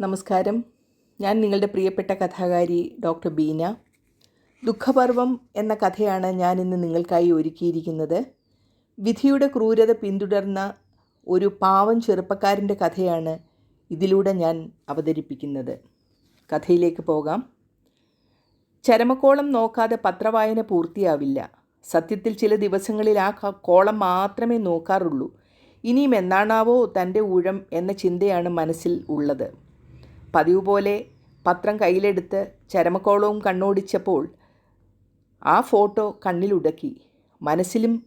നമസ്കാരം. ഞാൻ നിങ്ങളുടെ പ്രിയപ്പെട്ട കഥാകാരി ഡോക്ടർ ബീന. ദുഃഖപർവം എന്ന കഥയാണ് ഞാൻ ഇന്ന് നിങ്ങൾക്കായി ഒരുക്കിയിരിക്കുന്നത്. വിധിയുടെ ക്രൂരത പിന്തുടർന്ന ഒരു പാവം ചെറുപ്പക്കാരന്റെ കഥയാണ് ഇതിലൂടെ ഞാൻ അവതരിപ്പിക്കുന്നത്. കഥയിലേക്ക് പോകാം. ചരമക്കോളം നോക്കാതെ പത്രവായന പൂർത്തിയാവില്ല. സത്യത്തിൽ ചില ദിവസങ്ങളിൽ ആ കോളം മാത്രമേ നോക്കാറുള്ളൂ. ഇനിയും എന്നാണാവോ തന്റെ ഊഴം എന്ന ചിന്തയാണ് മനസ്സിൽ ഉള്ളത്. പതിവ് പോലെ പത്രം കയ്യിലെടുത്ത് ചരമക്കോളവും കണ്ണോടിച്ചപ്പോൾ ആ ഫോട്ടോ കണ്ണിലുടക്കി മനസ്സിലും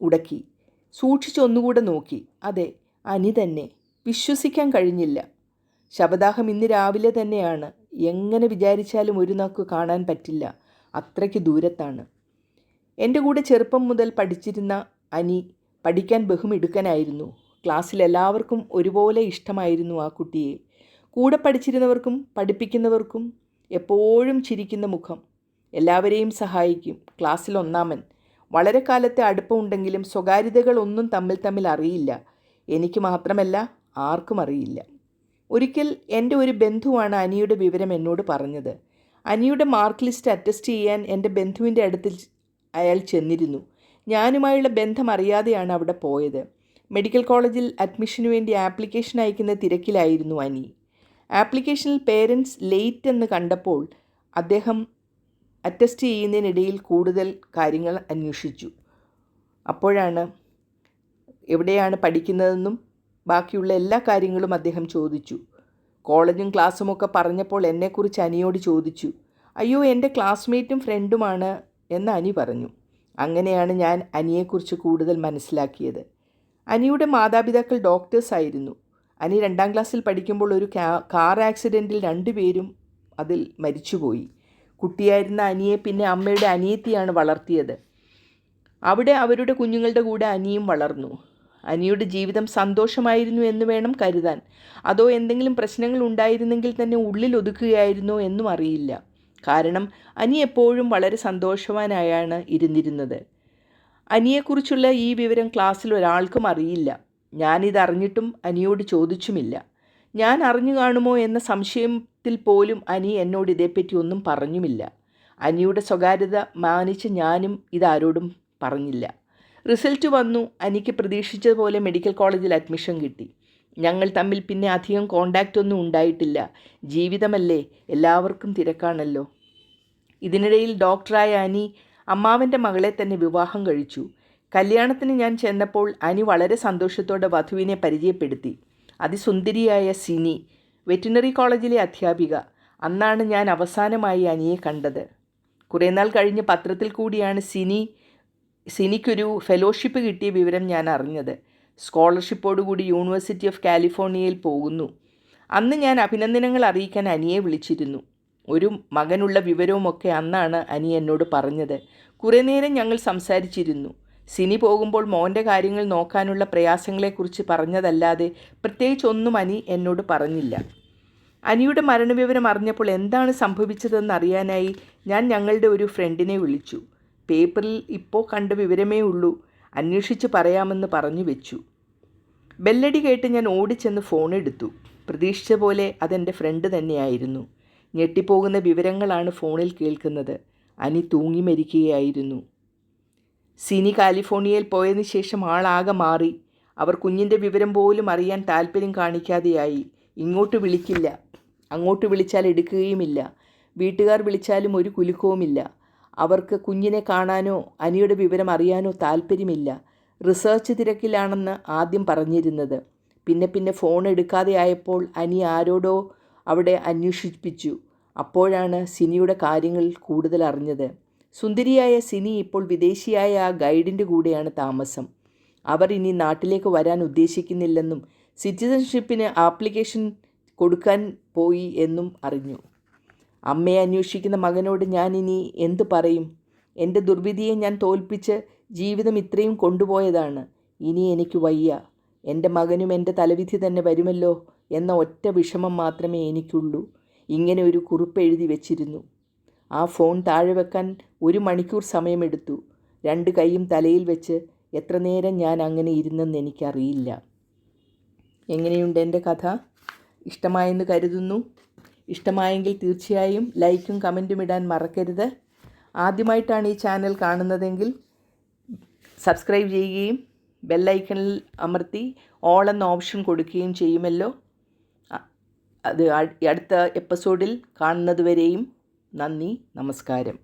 ഉടക്കി സൂക്ഷിച്ചൊന്നുകൂടെ നോക്കി. അതെ അനി തന്നെ. വിശ്വസിക്കാൻ കഴിഞ്ഞില്ല. ശബദാഹം ഇന്ന് രാവിലെ തന്നെയാണ്. എങ്ങനെ വിചാരിച്ചാലും ഒരു നാക്ക് കാണാൻ പറ്റില്ല. അത്രയ്ക്ക് ദൂരത്താണ്. എന്റെ കൂടെ ചെറുപ്പം മുതൽ പഠിച്ചിരുന്ന അനി പഠിക്കാൻ ബഹുമിടുക്കനായിരുന്നു. ക്ലാസ്സിൽ എല്ലാവർക്കും ഒരുപോലെ ഇഷ്ടമായിരുന്നു ആ കുട്ടിയെ. കൂടെ പഠിച്ചിരുന്നവർക്കും പഠിപ്പിക്കുന്നവർക്കും എപ്പോഴും ചിരിക്കുന്ന മുഖം. എല്ലാവരെയും സഹായിക്കും. ക്ലാസ്സിൽ ഒന്നാമൻ. വളരെ കാലത്തെ അടുപ്പമുണ്ടെങ്കിലും സ്വകാര്യതകളൊന്നും തമ്മിൽ തമ്മിൽ അറിയില്ല. എനിക്ക് മാത്രമല്ല ആർക്കും അറിയില്ല. ഒരിക്കൽ എന്റെ ഒരു ബന്ധുവാണ് അനിയുടെ വിവരം എന്നോട് പറഞ്ഞത്. അനിയുടെ മാർക്ക് ലിസ്റ്റ് അറ്റസ്റ്റ് ചെയ്യാൻ എന്റെ ബന്ധുവിന്റെ അടുത്ത് അയാൾ ചെന്നിരുന്നു. ഞാനുമായുള്ള ബന്ധം അറിയാതെയാണ് അവിടെ പോയത്. മെഡിക്കൽ കോളേജിൽ അഡ്മിഷനു വേണ്ടി ആപ്ലിക്കേഷൻ അയക്കുന്ന തിരക്കിലായിരുന്നു അനി. ആപ്ലിക്കേഷനിൽ പേരൻസ് ലേറ്റ് എന്ന് കണ്ടപ്പോൾ അദ്ദേഹം അറ്റസ്റ്റ് ചെയ്യുന്നതിനിടയിൽ കൂടുതൽ കാര്യങ്ങൾ അന്വേഷിച്ചു. അപ്പോഴാണ് എവിടെയാണ് പഠിക്കുന്നതെന്നും ബാക്കിയുള്ള എല്ലാ കാര്യങ്ങളും അദ്ദേഹം ചോദിച്ചു. കോളേജും ക്ലാസ്സും ഒക്കെ പറഞ്ഞപ്പോൾ എന്നെക്കുറിച്ച് അനിയോട് ചോദിച്ചു. അയ്യോ എന്റെ ക്ലാസ്മേറ്റും ഫ്രണ്ടുമാണ് എന്ന് അനി പറഞ്ഞു. അങ്ങനെയാണ് ഞാൻ അനിയെക്കുറിച്ച് കൂടുതൽ മനസ്സിലാക്കിയത്. അനിയുടെ മാതാപിതാക്കൾ ഡോക്ടേഴ്സ് ആയിരുന്നു. അനി രണ്ടാം ക്ലാസ്സിൽ പഠിക്കുമ്പോൾ ഒരു കാർ ആക്സിഡന്റിൽ രണ്ടുപേരും അതിൽ മരിച്ചുപോയി. കുട്ടിയായിരുന്ന അനിയെ പിന്നെ അമ്മയുടെ അനിയത്തിയാണ് വളർത്തിയത്. അവിടെ അവരുടെ കുഞ്ഞുങ്ങളുടെ കൂടെ അനിയും വളർന്നു. അനിയുടെ ജീവിതം സന്തോഷമായിരുന്നു എന്ന് വേണം കരുതാൻ. അതോ എന്തെങ്കിലും പ്രശ്നങ്ങൾ ഉണ്ടായിരുന്നെങ്കിൽ തന്നെ ഉള്ളിൽ ഒതുക്കുകയായിരുന്നോ എന്നും അറിയില്ല. കാരണം അനി എപ്പോഴും വളരെ സന്തോഷവാനായാണ് ഇരുന്നിരുന്നത്. അനിയെക്കുറിച്ചുള്ള ഈ വിവരം ക്ലാസ്സിൽ ഒരാൾക്കും അറിയില്ല. ഞാനിത് അറിഞ്ഞിട്ടും അനിയോട് ചോദിച്ചുമില്ല. ഞാൻ അറിഞ്ഞു കാണുമോ എന്ന സംശയത്തിൽ പോലും അനി എന്നോട് ഇതേപ്പറ്റി ഒന്നും പറഞ്ഞുമില്ല. അനിയുടെ സ്വകാര്യത മാനിച്ച് ഞാനും ഇതാരോടും പറഞ്ഞില്ല. റിസൾട്ട് വന്നു അനിക്ക് പ്രതീക്ഷിച്ചതുപോലെ മെഡിക്കൽ കോളേജിൽ അഡ്മിഷൻ കിട്ടി. ഞങ്ങൾ തമ്മിൽ പിന്നെ അധികം കോണ്ടാക്റ്റ് ഒന്നും ഉണ്ടായിട്ടില്ല. ജീവിതമല്ലേ എല്ലാവർക്കും തിരക്കാണല്ലോ. ഇതിനിടയിൽ ഡോക്ടറായ അനി അമ്മാവന്റെ മകളെ തന്നെ വിവാഹം കഴിച്ചു. കല്യാണത്തിന് ഞാൻ ചെന്നപ്പോൾ അനി വളരെ സന്തോഷത്തോടെ വധുവിനെ പരിചയപ്പെടുത്തി. അതിസുന്ദരിയായ സിനി വെറ്റിനറി കോളേജിലെ അധ്യാപിക അന്നാണ് ഞാൻ അവസാനമായി അനിയെ കണ്ടത്. കുറേ നാൾ കഴിഞ്ഞ് പത്രത്തിൽ കൂടിയാണ് സിനി സിനിക്കൊരു ഫെലോഷിപ്പ് കിട്ടിയ വിവരം ഞാൻ അറിഞ്ഞത്. സ്കോളർഷിപ്പോടുകൂടി യൂണിവേഴ്സിറ്റി ഓഫ് കാലിഫോർണിയയിൽ പോകുന്നു. അന്ന് ഞാൻ അഭിനന്ദനങ്ങൾ അറിയിക്കാൻ അനിയെ വിളിച്ചിരുന്നു. ഒരു മകനുള്ള വിവരവുമൊക്കെ അന്നാണ് അനി എന്നോട് പറഞ്ഞത്. കുറേ നേരം ഞങ്ങൾ സംസാരിച്ചിരുന്നു. സിനി പോകുമ്പോൾ മോന്റെ കാര്യങ്ങൾ നോക്കാനുള്ള പ്രയാസങ്ങളെക്കുറിച്ച് പറഞ്ഞതല്ലാതെ പ്രത്യേകിച്ചൊന്നും അനി എന്നോട് പറഞ്ഞില്ല. അനിയുടെ മരണവിവരം അറിഞ്ഞപ്പോൾ എന്താണ് സംഭവിച്ചതെന്ന് അറിയാനായി ഞാൻ ഞങ്ങളുടെ ഒരു ഫ്രണ്ടിനെ വിളിച്ചു. പേപ്പറിൽ ഇപ്പോൾ കണ്ട വിവരമേ ഉള്ളൂ. അന്വേഷിച്ച് പറയാമെന്ന് പറഞ്ഞു വെച്ചു. ബെല്ലടി കേട്ട് ഞാൻ ഓടിച്ചെന്ന് ഫോൺ എടുത്തു. പ്രതീക്ഷിച്ച പോലെ അതെന്റെ ഫ്രണ്ട് തന്നെയായിരുന്നു. ഞെട്ടിപ്പോകുന്ന വിവരങ്ങളാണ് ഫോണിൽ കേൾക്കുന്നത്. അനി തൂങ്ങി മരിക്കുകയായിരുന്നു. സിനി കാലിഫോർണിയയിൽ പോയതിനു ശേഷം ആളാകെ മാറി. അവർ കുഞ്ഞിന്റെ വിവരം പോലും അറിയാൻ താല്പര്യം കാണിക്കാതെയായി. ഇങ്ങോട്ട് വിളിക്കില്ല. അങ്ങോട്ട് വിളിച്ചാൽ എടുക്കുകയുമില്ല. വീട്ടുകാർ വിളിച്ചാലും ഒരു കുലുക്കവുമില്ല. അവർക്ക് കുഞ്ഞിനെ കാണാനോ അനിയുടെ വിവരം അറിയാനോ താല്പര്യമില്ല റിസർച്ച് തിരക്കിലാണെന്ന് ആദ്യം പറഞ്ഞിരുന്നത്. പിന്നെ പിന്നെ ഫോൺ എടുക്കാതെ ആയപ്പോൾ അനി ആരോടോ അവിടെ അന്വേഷിപ്പിച്ചു. അപ്പോഴാണ് സിനിയുടെ കാര്യങ്ങൾ കൂടുതൽ അറിഞ്ഞത്. സുന്ദരിയായ സിനി ഇപ്പോൾ വിദേശിയായ ആ ഗൈഡിന്റെ കൂടെയാണ് താമസം. അവർ ഇനി നാട്ടിലേക്ക് വരാൻ ഉദ്ദേശിക്കുന്നില്ലെന്നും സിറ്റിസൺഷിപ്പിന് ആപ്ലിക്കേഷൻ കൊടുക്കാൻ പോയി എന്നും അറിഞ്ഞു. അമ്മയെ അന്വേഷിക്കുന്ന മകനോട് ഞാൻ ഇനി എന്തു പറയും? എന്റെ ദുർവിധിയെ ഞാൻ തോൽപ്പിച്ച് ജീവിതം ഇത്രയും കൊണ്ടുപോയതാണ്. ഇനി എനിക്ക് വയ്യ. എന്റെ മകനും എന്റെ തലവിധി തന്നെ വരുമല്ലോ എന്ന ഒറ്റ വിഷമം മാത്രമേ എനിക്കുള്ളൂ. ഇങ്ങനെ ഒരു കുറിപ്പ് എഴുതി വെച്ചിരുന്നു. ആ ഫോൺ താഴെ വെക്കാൻ ഒരു മണിക്കൂർ സമയമെടുത്തു. രണ്ട് കൈയും തലയിൽ വെച്ച് എത്ര നേരം ഞാൻ അങ്ങനെ ഇരുന്നെന്ന് എനിക്കറിയില്ല. എങ്ങനെയുണ്ട് എന്റെ കഥ? ഇഷ്ടമായെന്ന് കരുതുന്നു. ഇഷ്ടമായെങ്കിൽ തീർച്ചയായും ലൈക്കും കമന്റും ഇടാൻ മറക്കരുത്. ആദ്യമായിട്ടാണ് ഈ ചാനൽ കാണുന്നതെങ്കിൽ സബ്സ്ക്രൈബ് ചെയ്യുകയും ബെല്ലൈക്കണിൽ അമർത്തി ഓൾ എന്ന ഓപ്ഷൻ കൊടുക്കുകയും ചെയ്യുമല്ലോ. അത് അടുത്ത എപ്പിസോഡിൽ കാണുന്നതുവരെയും നന്ദി നമസ്കാരം.